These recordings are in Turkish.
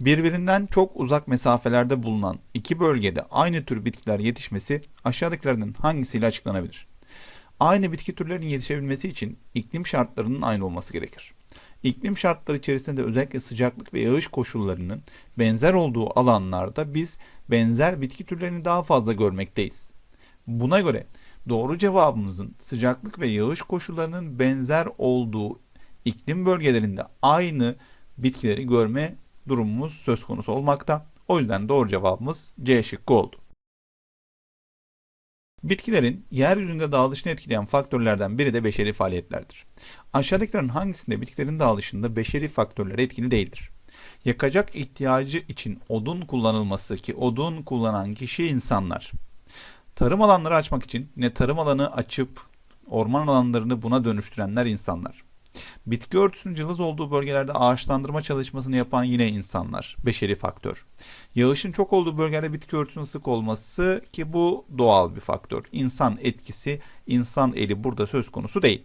Birbirinden çok uzak mesafelerde bulunan iki bölgede aynı tür bitkiler yetişmesi aşağıdakilerden hangisiyle açıklanabilir? Aynı bitki türlerinin yetişebilmesi için iklim şartlarının aynı olması gerekir. İklim şartları içerisinde de özellikle sıcaklık ve yağış koşullarının benzer olduğu alanlarda biz benzer bitki türlerini daha fazla görmekteyiz. Buna göre doğru cevabımızın sıcaklık ve yağış koşullarının benzer olduğu iklim bölgelerinde aynı bitkileri görme durumumuz söz konusu olmakta. O yüzden doğru cevabımız C şıkkı oldu. Bitkilerin yeryüzünde dağılışını etkileyen faktörlerden biri de beşeri faaliyetlerdir. Aşağıdakilerin hangisinde bitkilerin dağılışında beşeri faktörler etkili değildir? Yakacak ihtiyacı için odun kullanılması ki odun kullanan kişi insanlar. Tarım alanları açmak için ne tarım alanı açıp orman alanlarını buna dönüştürenler insanlar. Bitki örtüsünün cılız olduğu bölgelerde ağaçlandırma çalışmasını yapan yine insanlar. Beşeri faktör. Yağışın çok olduğu bölgelerde bitki örtüsünün sık olması ki bu doğal bir faktör. İnsan etkisi, insan eli burada söz konusu değil.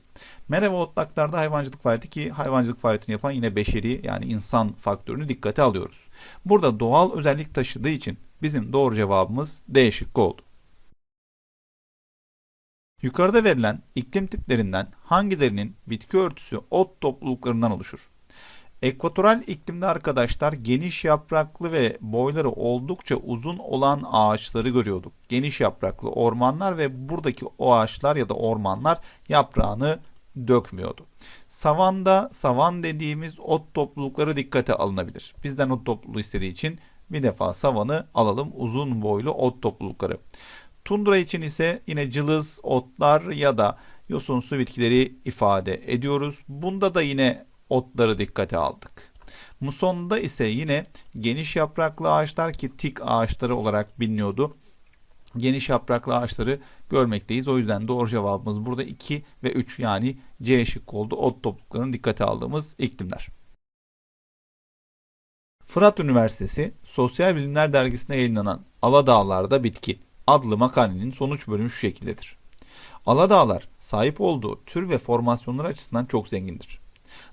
Mera otlaklarda hayvancılık faaliyeti ki hayvancılık faaliyetini yapan yine beşeri yani insan faktörünü dikkate alıyoruz. Burada doğal özellik taşıdığı için bizim doğru cevabımız D şıkkı oldu. Yukarıda verilen iklim tiplerinden hangilerinin bitki örtüsü ot topluluklarından oluşur? Ekvatoral iklimde arkadaşlar geniş yapraklı ve boyları oldukça uzun olan ağaçları görüyorduk. Geniş yapraklı ormanlar ve buradaki o ağaçlar ya da ormanlar yaprağını dökmüyordu. Savanda savan dediğimiz ot toplulukları dikkate alınabilir. Bizden ot topluluğu istediği için bir defa savanı alalım uzun boylu ot toplulukları. Tundra için ise yine cılız otlar ya da yosunsu bitkileri ifade ediyoruz. Bunda da yine otları dikkate aldık. Muson'da ise yine geniş yapraklı ağaçlar ki tik ağaçları olarak biliniyordu. Geniş yapraklı ağaçları görmekteyiz. O yüzden doğru cevabımız burada 2 ve 3 yani C şıkkı oldu. Ot topluluklarını dikkate aldığımız iklimler. Fırat Üniversitesi Sosyal Bilimler Dergisi'nde yayınlanan Aladağlar'da Bitki adlı makalenin sonuç bölümü şu şekildedir. Aladağlar sahip olduğu tür ve formasyonlar açısından çok zengindir.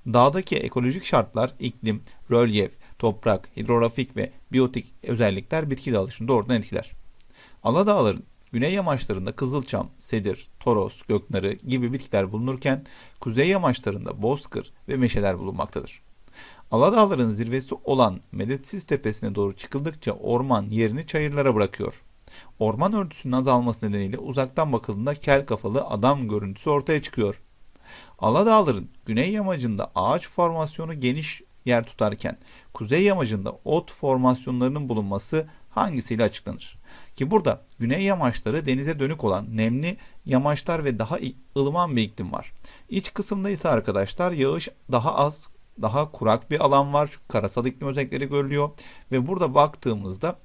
Dağdaki ekolojik şartlar, iklim, rölyef, toprak, hidrografik ve biyotik özellikler bitki dağılışını doğrudan etkiler. Aladağların güney yamaçlarında kızılçam, sedir, toros, göknarı gibi bitkiler bulunurken kuzey yamaçlarında bozkır ve meşeler bulunmaktadır. Aladağların zirvesi olan Medetsiz Tepesi'ne doğru çıkıldıkça orman yerini çayırlara bırakıyor. Orman örtüsünün azalması nedeniyle uzaktan bakıldığında kel kafalı adam görüntüsü ortaya çıkıyor. Aladağların güney yamacında ağaç formasyonu geniş yer tutarken kuzey yamacında ot formasyonlarının bulunması hangisiyle açıklanır? Ki burada güney yamaçları denize dönük olan nemli yamaçlar ve daha ılıman bir iklim var. İç kısımda ise arkadaşlar yağış daha az, daha kurak bir alan var. Şu karasal iklim özellikleri görülüyor ve burada baktığımızda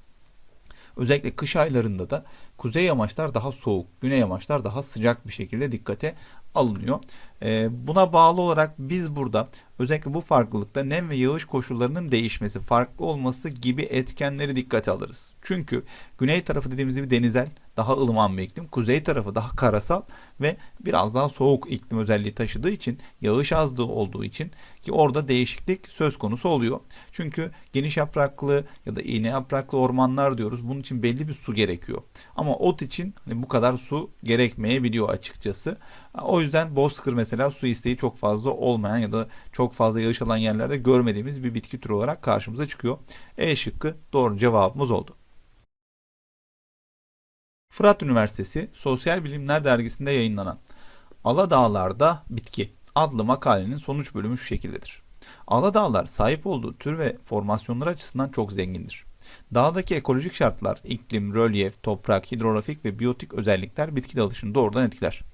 Özellikle kış aylarında da kuzey yamaçlar daha soğuk, güney yamaçlar daha sıcak bir şekilde dikkate alınıyor. Ee, buna bağlı olarak biz burada özellikle bu farklılıkta nem ve yağış koşullarının değişmesi, farklı olması gibi etkenleri dikkate alırız. Çünkü güney tarafı dediğimiz gibi denizel, daha ılıman bir iklim. Kuzey tarafı daha karasal ve biraz daha soğuk iklim özelliği taşıdığı için, yağış azlığı olduğu için ki orada değişiklik söz konusu oluyor. Çünkü geniş yapraklı ya da iğne yapraklı ormanlar diyoruz. Bunun için belli bir su gerekiyor. Ama ot için hani bu kadar su gerekmeyebiliyor açıkçası. O yüzden bozkır mesela su isteği çok fazla olmayan ya da çok fazla yağış alan yerlerde görmediğimiz bir bitki türü olarak karşımıza çıkıyor. E şıkkı doğru cevabımız oldu. Fırat Üniversitesi Sosyal Bilimler Dergisi'nde yayınlanan Aladağlar'da Bitki adlı makalenin sonuç bölümü şu şekildedir. Aladağlar sahip olduğu tür ve formasyonlar açısından çok zengindir. Dağdaki ekolojik şartlar, iklim, rölyef, toprak, hidrografik ve biyotik özellikler bitki dalışını doğrudan etkiler.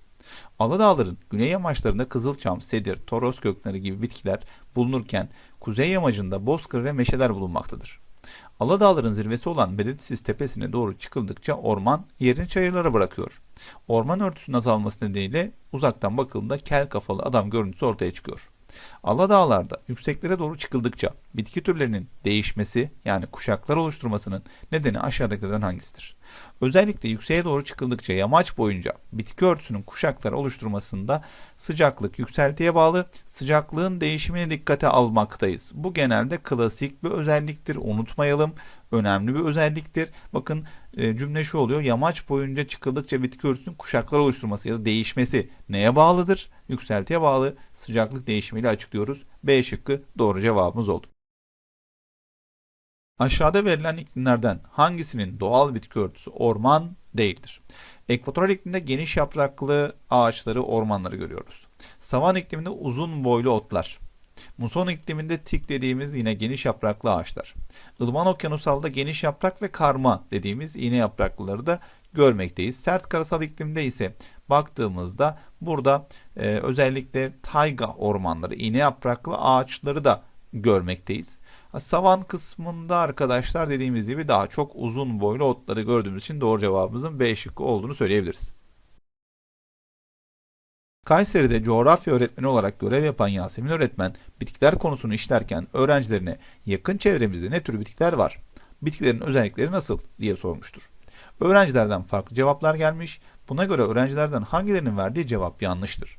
Aladağların güney yamaçlarında kızılçam, sedir, toros kökleri gibi bitkiler bulunurken kuzey yamacında bozkır ve meşeler bulunmaktadır. Aladağların zirvesi olan Bedetsiz tepesine doğru çıkıldıkça orman yerini çayırlara bırakıyor. Orman örtüsünün azalması nedeniyle uzaktan bakıldığında kel kafalı adam görüntüsü ortaya çıkıyor. Aladağlarda yükseklere doğru çıkıldıkça bitki türlerinin değişmesi yani kuşaklar oluşturmasının nedeni aşağıdakilerden hangisidir? Özellikle yükseğe doğru çıkıldıkça yamaç boyunca bitki örtüsünün kuşaklar oluşturmasında sıcaklık yükseltiye bağlı sıcaklığın değişimini dikkate almaktayız. Bu genelde klasik bir özelliktir. Unutmayalım. Önemli bir özelliktir. Bakın e, cümle şu oluyor. Yamaç boyunca çıkıldıkça bitki örtüsünün kuşaklar oluşturması ya da değişmesi neye bağlıdır? Yükseltiye bağlı sıcaklık değişimiyle açıklıyoruz. B şıkkı doğru cevabımız oldu. Aşağıda verilen iklimlerden hangisinin doğal bitki örtüsü orman değildir? Ekvatoral iklimde geniş yapraklı ağaçları, ormanları görüyoruz. Savan ikliminde uzun boylu otlar. Muson ikliminde tik dediğimiz yine geniş yapraklı ağaçlar. Ilıman okyanusalda geniş yaprak ve karma dediğimiz iğne yapraklıları da görmekteyiz. Sert karasal iklimde ise baktığımızda burada e, özellikle tayga ormanları, iğne yapraklı ağaçları da görmekteyiz. Savan kısmında arkadaşlar dediğimiz gibi daha çok uzun boylu otları gördüğümüz için doğru cevabımızın B şıkkı olduğunu söyleyebiliriz. Kayseri'de coğrafya öğretmeni olarak görev yapan Yasemin öğretmen bitkiler konusunu işlerken öğrencilerine yakın çevremizde ne tür bitkiler var? Bitkilerin özellikleri nasıl diye sormuştur. Öğrencilerden farklı cevaplar gelmiş. Buna göre öğrencilerden hangilerinin verdiği cevap yanlıştır.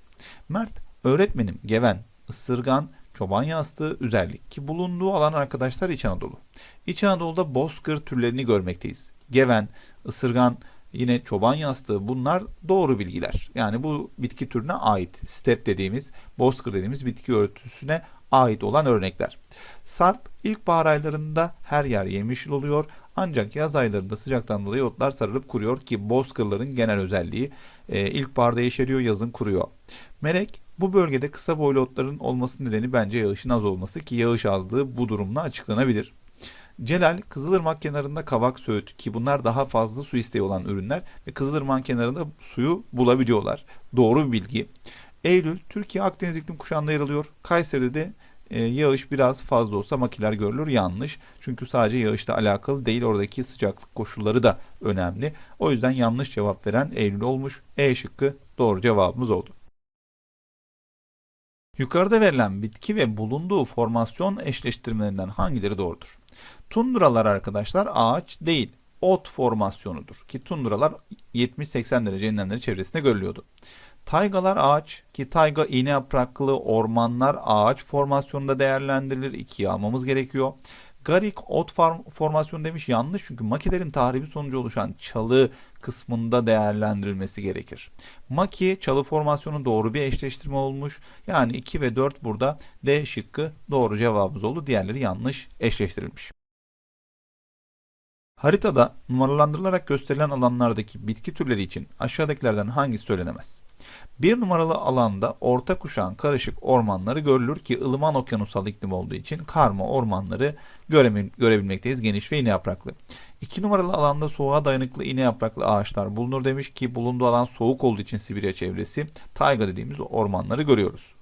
Mert, öğretmenim geven, ısırgan, çoban yastığı, üzerlik ki bulunduğu alan arkadaşlar İç Anadolu. İç Anadolu'da bozkır türlerini görmekteyiz. Geven, ısırgan, yine çoban yastığı bunlar doğru bilgiler. Yani bu bitki türüne ait step dediğimiz, bozkır dediğimiz bitki örtüsüne ait olan örnekler. Sarp ilkbahar aylarında her yer yemyeşil oluyor ancak yaz aylarında sıcaktan dolayı otlar sararıp kuruyor ki bozkırların genel özelliği e, ilkbaharda yeşeriyor yazın kuruyor. Melek bu bölgede kısa boylu otların olması nedeni bence yağışın az olması ki yağış azlığı bu durumla açıklanabilir. Celal, Kızılırmak kenarında kavak, söğüt ki bunlar daha fazla su isteği olan ürünler ve Kızılırmak kenarında suyu bulabiliyorlar. Doğru bir bilgi. Eylül, Türkiye Akdeniz iklim kuşağında yer alıyor. Kayseri'de de e, yağış biraz fazla olsa makiler görülür. Yanlış. Çünkü sadece yağışla alakalı değil oradaki sıcaklık koşulları da önemli. O yüzden yanlış cevap veren Eylül olmuş. E şıkkı doğru cevabımız oldu. Yukarıda verilen bitki ve bulunduğu formasyon eşleştirmelerinden hangileri doğrudur? Tundralar arkadaşlar ağaç değil, ot formasyonudur ki tundralar 70-80 derece enlemleri çevresinde görülüyordu. Taygalar ağaç ki tayga iğne yapraklı ormanlar ağaç formasyonunda değerlendirilir. İkiye almamız gerekiyor. Garik ot formasyonu demiş yanlış çünkü makilerin tahribi sonucu oluşan çalı kısmında değerlendirilmesi gerekir. Maki çalı formasyonu doğru bir eşleştirme olmuş. Yani 2 ve 4 burada D şıkkı doğru cevabımız oldu. Diğerleri yanlış eşleştirilmiş. Haritada numaralandırılarak gösterilen alanlardaki bitki türleri için aşağıdakilerden hangisi söylenemez? Bir numaralı alanda orta kuşağın karışık ormanları görülür ki ılıman okyanusal iklim olduğu için karma ormanları görebilmekteyiz geniş ve iğne yapraklı. 2 numaralı alanda soğuğa dayanıklı iğne yapraklı ağaçlar bulunur demiş ki bulunduğu alan soğuk olduğu için Sibirya çevresi tayga dediğimiz ormanları görüyoruz.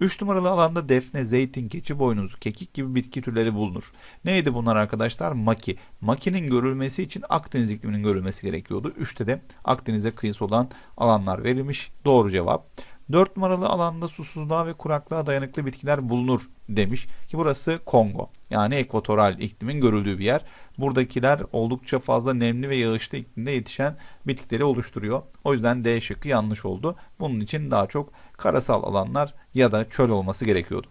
3 numaralı alanda defne, zeytin, keçi boynuzu, kekik gibi bitki türleri bulunur. Neydi bunlar arkadaşlar? Maki. Maki'nin görülmesi için Akdeniz ikliminin görülmesi gerekiyordu. 3'te de Akdeniz'e kıyısı olan alanlar verilmiş. Doğru cevap. 4 numaralı alanda susuzluğa ve kuraklığa dayanıklı bitkiler bulunur demiş ki burası Kongo. Yani ekvatoral iklimin görüldüğü bir yer. Buradakiler oldukça fazla nemli ve yağışlı iklimde yetişen bitkileri oluşturuyor. O yüzden D şıkkı yanlış oldu. Bunun için daha çok karasal alanlar ya da çöl olması gerekiyordu.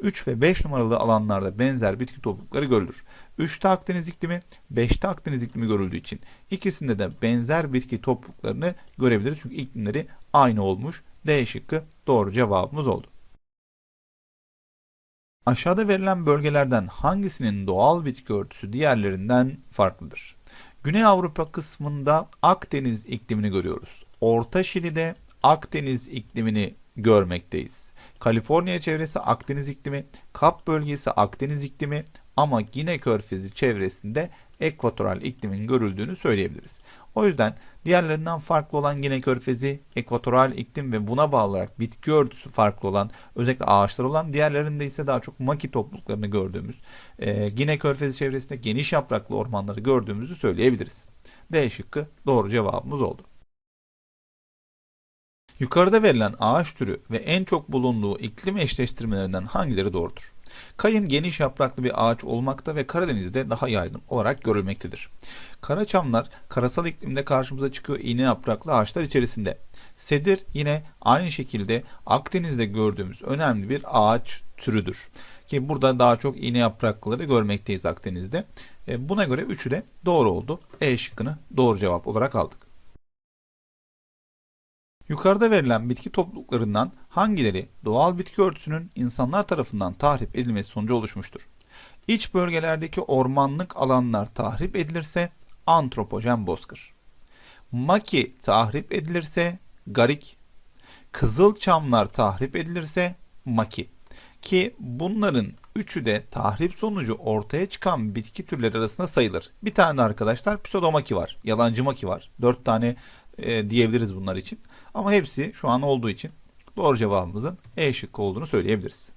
3 ve 5 numaralı alanlarda benzer bitki toplulukları görülür. 3'te Akdeniz iklimi, 5'te Akdeniz iklimi görüldüğü için ikisinde de benzer bitki topluluklarını görebiliriz. Çünkü iklimleri aynı olmuş. D şıkkı doğru cevabımız oldu. Aşağıda verilen bölgelerden hangisinin doğal bitki örtüsü diğerlerinden farklıdır? Güney Avrupa kısmında Akdeniz iklimini görüyoruz. Orta Şili'de Akdeniz iklimini görmekteyiz. Kaliforniya çevresi Akdeniz iklimi, Kap bölgesi Akdeniz iklimi ama Gine Körfezi çevresinde ekvatoral iklimin görüldüğünü söyleyebiliriz. O yüzden diğerlerinden farklı olan Gine Körfezi, ekvatoral iklim ve buna bağlı olarak bitki örtüsü farklı olan, özellikle ağaçlar olan, diğerlerinde ise daha çok maki topluluklarını gördüğümüz, e, Gine Körfezi çevresinde geniş yapraklı ormanları gördüğümüzü söyleyebiliriz. D şıkkı doğru cevabımız oldu. Yukarıda verilen ağaç türü ve en çok bulunduğu iklim eşleştirmelerinden hangileri doğrudur? Kayın geniş yapraklı bir ağaç olmakta ve Karadeniz'de daha yaygın olarak görülmektedir. Karaçamlar karasal iklimde karşımıza çıkıyor iğne yapraklı ağaçlar içerisinde. Sedir yine aynı şekilde Akdeniz'de gördüğümüz önemli bir ağaç türüdür. Ki burada daha çok iğne yapraklıları görmekteyiz Akdeniz'de. E, Buna göre üçü de doğru oldu. E şıkkını doğru cevap olarak aldık. Yukarıda verilen bitki topluluklarından hangileri doğal bitki örtüsünün insanlar tarafından tahrip edilmesi sonucu oluşmuştur? İç bölgelerdeki ormanlık alanlar tahrip edilirse antropojen bozkır. Maki tahrip edilirse garik. Kızılçamlar tahrip edilirse maki. Ki bunların üçü de tahrip sonucu ortaya çıkan bitki türleri arasında sayılır. Bir tane arkadaşlar pseudomaki var. Yalancı maki var. Dört tane e, diyebiliriz bunlar için. Ama hepsi şu an olduğu için doğru cevabımızın E şıkkı olduğunu söyleyebiliriz.